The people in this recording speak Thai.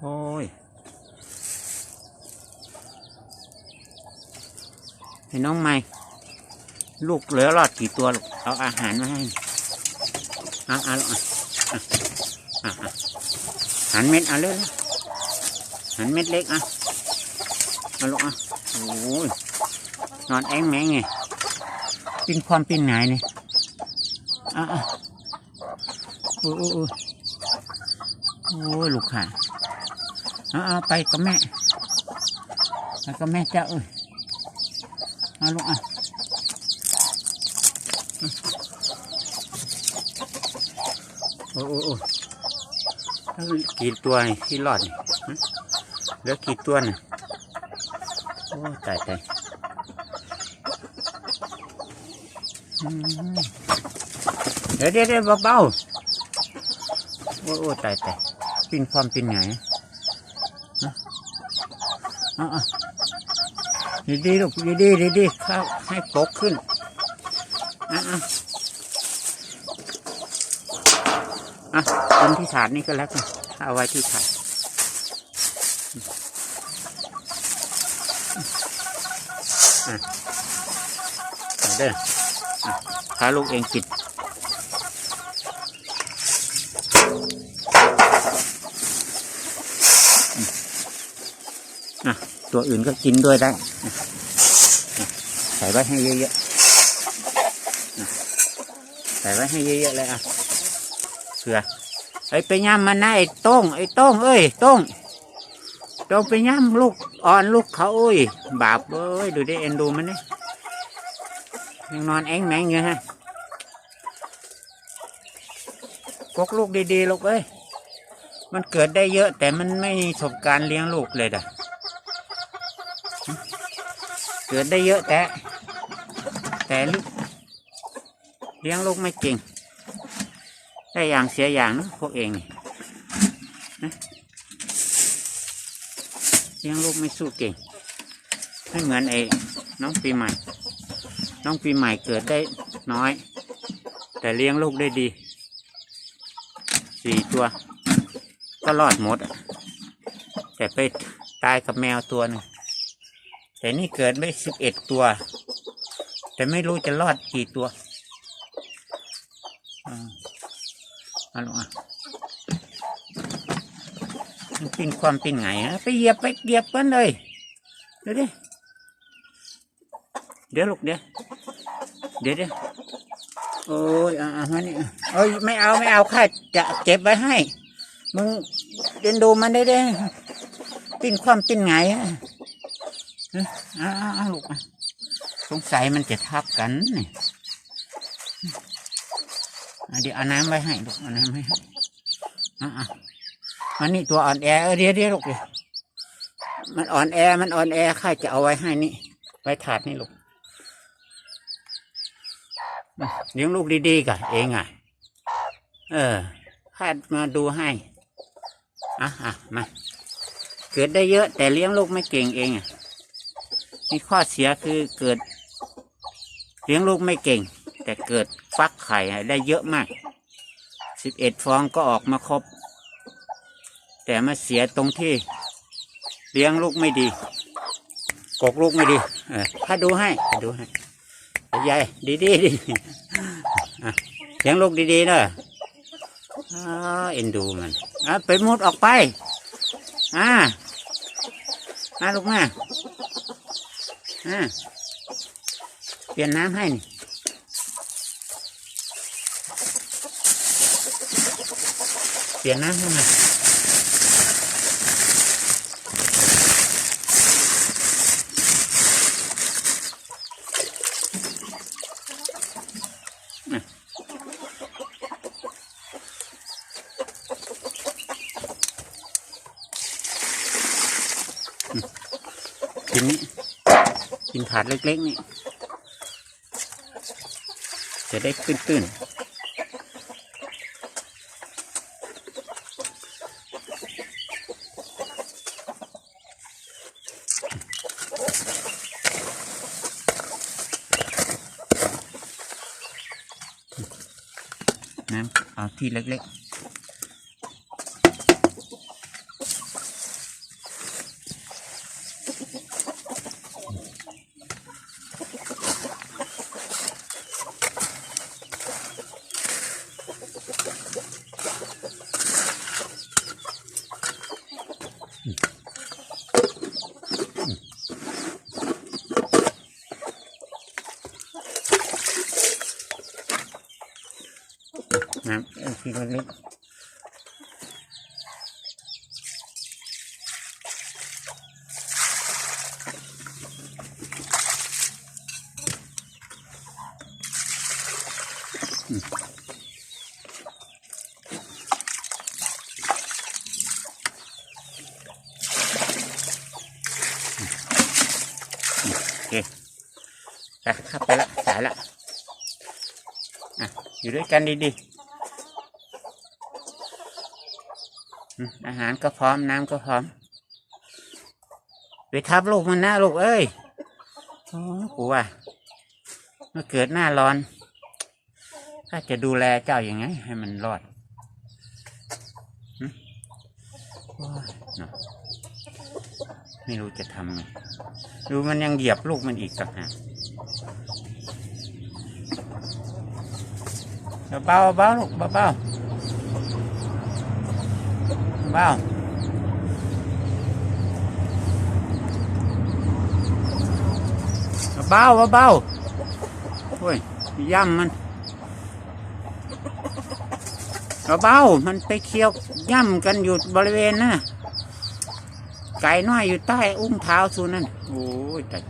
โอ้ยให้น้องใหม่ลูกเหลือรอดกี่ตัวลูกเอาอาหารมาให้เอาเอาลูกอะอะอะอะหันเม็ดเอาเลยหันเม็ดเล็กอะเอาลูกอะโอ้ยนอนแองแมงไงปิ้นความปิ้นไหนเนี่ยอะอะโอ้ยโอ้ยโอ้ยโอ้ยลูกค่ะ เอาเอาไปกับแม่ไปกับแม่เจ้าเอ้ยเอาลูกอะโอ้โอ้โอ้แล้วกี่ตัวนี่ที่รอดนี่เหลือกี่ตัวนี่โอ้ตายตายเดี๋ยวเดี๋ยวเดี๋ยวเบาๆโอ้โอ้ตายตายปินความปินไง ดีดีลูกดีดีดีดีข้าให้ปกขึ้นอะอะอะกินที่ถาดนี่ก็แล้วกันเอาไว้ที่ถาดอะเด้อพาลูกเองกินอะ ตัวอื่นก็กินด้วยได้ใส่ไว้ให้เยอะๆใส่ไว้ให้เยอะๆเลยอะเสือไอ้ไปย่ำมันนะไอ้ต้งไอ้ต้งเอ้ยต้งต้องไปย่ำลูกอ่อนลูกเขาเอ้ยบาปเอ้ยดูได้เอ็นดูมันนี่ยังนอนแองแมงอยู่ฮะกกลูกดีๆลูกเอ้ยมันเกิดได้เยอะแต่มันไม่มีประสบการณ์เลี้ยงลูกเลยด่ะ เกิดได้เยอะแต่ แต่เลี้ยงลูกไม่เก่ง ได้อย่างเสียอย่างนะพวกเองนี่นะเลี้ยงลูกไม่สู้เก่งไม่เหมือนไอ้น้องปีใหม่ น้องปีใหม่เกิดได้น้อย แต่เลี้ยงลูกได้ดีสี่ตัว ก็รอดหมด แต่ไปตายกับแมวตัวหนึง แต่นี่เกิดไม่สิบเอ็ดตัว แต่ไม่รู้จะรอดกี่ตัวอ่าเอาลงอะมันปิ้นความปิ้นไงฮะไปเหยียบไปเหยียบกันเลยเดี๋ยวดิเดี๋ยวลูกเดี๋ยวเดี๋ยวเดี๋ยวโอ้ยอะอะมานี่เอ้ยไม่เอาไม่เอาข้าจะเก็บไว้ให้ มึงเรียนดูมันได้เด้ปิ้นความปิ้นไงฮะ อะอะอะอะลูกสงสัยมันจะทับกันนี่เดี๋ยวเอาน้ำไว้ให้ลูกเอาน้ำไว้ให้อะอะมันนี่ตัวอ่อนแอเออเดี๋ยวเดี๋ยวลูกเดี๋ยวมันอ่อนแอ มันอ่อนแอข้าจะเอาไว้ให้นี่ ไว้ถาดนี่ลูกเลี้ยงลูกดีๆกับเองอะ เออข้ามาดูให้อะอะมา เกิดได้เยอะ แต่เลี้ยงลูกไม่เก่งเองอะ นี่ข้อเสียคือเกิด เลี้ยงลูกไม่เก่ง แต่เกิดฟักไข่ได้เยอะมากสิบเอ็ดฟองก็ออกมาครบ แต่มาเสียตรงที่ เลี้ยงลูกไม่ดี กกลูกไม่ดีถ้าดูให้ดูให้ยายดีดีดีเลี้ยงลูกดีๆเนอะเอ็นดูมันไปมุดออกไป อ่าอ่าลูกแมา อ่าเปลี่ยนน้ำให้นี่เปลี่ยนน้ำให้มาน่ะอืมกินนี่ กินถาดเล็ก ๆ นี่ จะได้ตื้นๆน้ำเอาที่เล็ก ๆ ทีละเล็กอืมโอเคไปเข้าไปละสายละอะอยู่ด้วยกันดีๆ อาหารก็พร้อมน้ำก็พร้อม ไปทับลูกมันหนะลูกเอ้ยโอ้กูว่ามื่อเกิดหน้าร้อน ถ้าจะดูแลเจ้าอย่างไง ให้มันรอดไม่รู้จะทำไงดูมันยังเหยียบลูกมันอีกต่างหากเบาเบาลูกเบาเบา เบาเบาโอ้ยย่ำมันเบามันไปเคี้ยวย่ำกันอยู่บริเวณนั่นน่ะไก่น้อยอยู่ใต้อุ้งเท้าสูนั่น โอ้ยตาย